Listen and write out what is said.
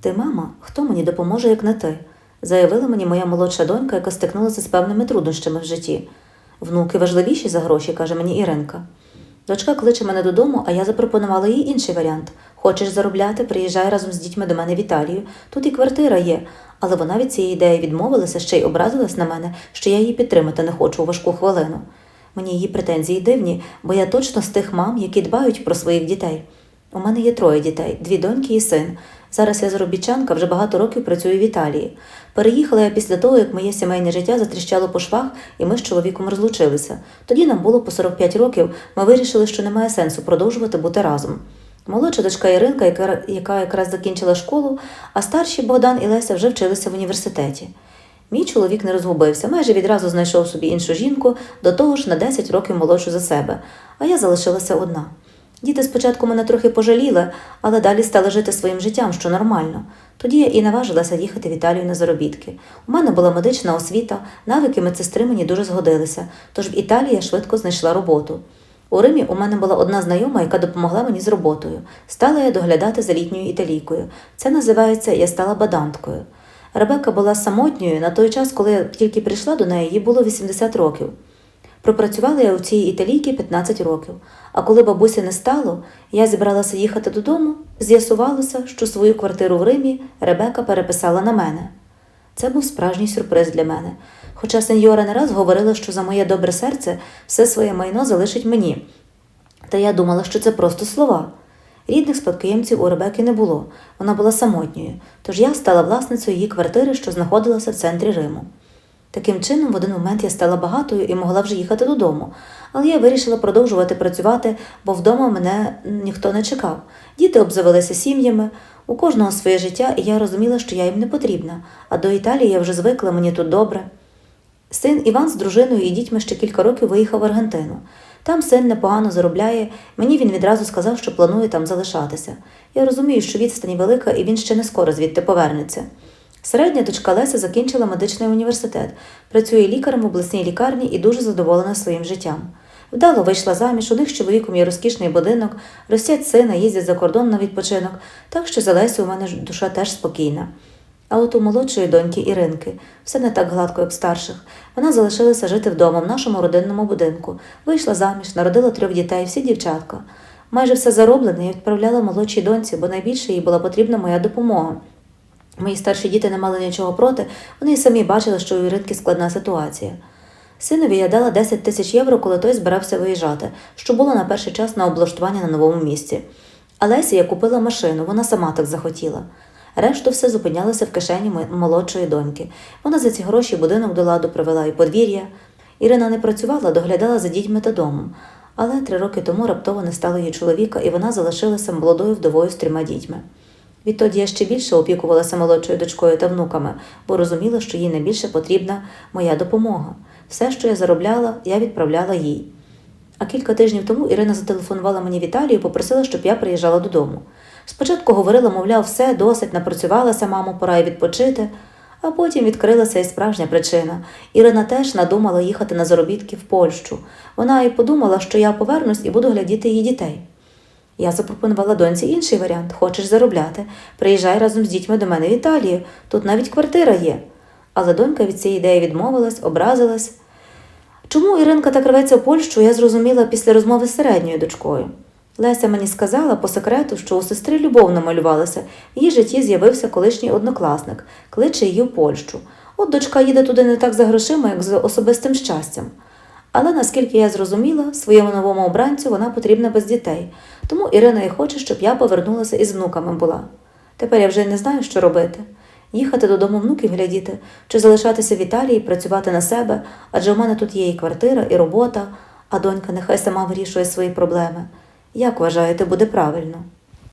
Ти, мама, хто мені допоможе, як не ти? заявила мені моя молодша донька, яка стикнулася з певними труднощами в житті. Внуки важливіші за гроші, каже мені Іринка. Дочка кличе мене додому, а я запропонувала їй інший варіант. Хочеш заробляти, приїжджай разом з дітьми до мене в Італію. Тут і квартира є. Але вона від цієї ідеї відмовилася, ще й образилась на мене, що я її підтримати не хочу у важку хвилину. Мені її претензії дивні, бо я точно з тих мам, які дбають про своїх дітей. У мене є троє дітей, дві доньки і син. Зараз я заробітчанка, вже багато років працюю в Італії. Переїхала я після того, як моє сімейне життя затріщало по швах, і ми з чоловіком розлучилися. Тоді нам було по 45 років, ми вирішили, що немає сенсу продовжувати бути разом. Молодша дочка Іринка, яка, яка якраз закінчила школу, а старші Богдан і Леся вже вчилися в університеті. Мій чоловік не розгубився, майже відразу знайшов собі іншу жінку, до того ж на 10 років молодшу за себе, а я залишилася одна. Діти спочатку мене трохи пожаліли, але далі стали жити своїм життям, що нормально. Тоді я і наважилася їхати в Італію на заробітки. У мене була медична освіта, навики медсестри мені дуже згодилися, тож в Італії я швидко знайшла роботу. У Римі у мене була одна знайома, яка допомогла мені з роботою. Стала я доглядати за літньою італійкою. Це називається Я стала баданткою. Ребека була самотньою на той час, коли я тільки прийшла до неї, їй було 80 років. Пропрацювала я у цій італійці 15 років, а коли бабусі не стало, я зібралася їхати додому, з'ясувалося, що свою квартиру в Римі Ребека переписала на мене. Це був справжній сюрприз для мене. Хоча сеньора не раз говорила, що за моє добре серце все своє майно залишить мені. Та я думала, що це просто слова. Рідних спадкоємців у Ребеки не було, вона була самотньою, тож я стала власницею її квартири, що знаходилася в центрі Риму. Таким чином, в один момент я стала багатою і могла вже їхати додому, але я вирішила продовжувати працювати, бо вдома мене ніхто не чекав. Діти обзавелися сім'ями, у кожного своє життя, і я розуміла, що я їм не потрібна, а до Італії я вже звикла, мені тут добре. Син Іван з дружиною і дітьми ще кілька років виїхав в Аргентину. Там син непогано заробляє, мені він відразу сказав, що планує там залишатися. Я розумію, що відстань велика і він ще не скоро звідти повернеться. Середня дочка Леся закінчила медичний університет, працює лікарем в обласній лікарні і дуже задоволена своїм життям. Вдало вийшла заміж, у них з чоловіком є розкішний будинок, ростять сина, їздять за кордон на відпочинок, так що за Лесю у мене душа теж спокійна. А от у молодшої доньки Іринки все не так гладко, як старших. Вона залишилася жити вдома в нашому родинному будинку, вийшла заміж, народила трьох дітей, всі дівчатка. Майже все зароблене я відправляла молодшій доньці, бо найбільше їй була потрібна моя допомога. Мої старші діти не мали нічого проти, вони й самі бачили, що у Іринки складна ситуація. Синові я дала 10 тисяч євро, коли той збирався виїжджати, що було на перший час на облаштування на новому місці. А купила машину, вона сама так захотіла. Решту все зупинялося в кишені молодшої доньки. Вона за ці гроші будинок до ладу привела і подвір'я. Ірина не працювала, доглядала за дітьми та домом. Але три роки тому раптово не стало її чоловіка, і вона залишилася молодою вдовою з трьома дітьми. Відтоді я ще більше опікувалася молодшою дочкою та внуками, бо розуміла, що їй найбільше потрібна моя допомога. Все, що я заробляла, я відправляла їй. А кілька тижнів тому Ірина зателефонувала мені в Італію і попросила, щоб я приїжджала додому. Спочатку говорила, мовляв, все, досить, напрацювалася, мамо, пора й відпочити, а потім відкрилася і справжня причина. Ірина теж надумала їхати на заробітки в Польщу. Вона і подумала, що я повернусь і буду глядіти її дітей. Я запропонувала доньці інший варіант хочеш заробляти, приїжджай разом з дітьми до мене в Італію, тут навіть квартира є. Але донька від цієї ідеї відмовилась, образилась. Чому Іринка так рветься в Польщу, я зрозуміла після розмови з середньою дочкою. Леся мені сказала по секрету, що у сестри любов намалювалася, в її житті з'явився колишній однокласник, кличе її в Польщу. От дочка їде туди не так за грошима, як за особистим щастям. Але наскільки я зрозуміла, своєму новому обранцю вона потрібна без дітей, тому Ірина і хоче, щоб я повернулася і з внуками була. Тепер я вже не знаю, що робити. Їхати додому внуків глядіти, чи залишатися в Італії працювати на себе, адже у мене тут є і квартира, і робота, а донька нехай сама вирішує свої проблеми. Як вважаєте, буде правильно?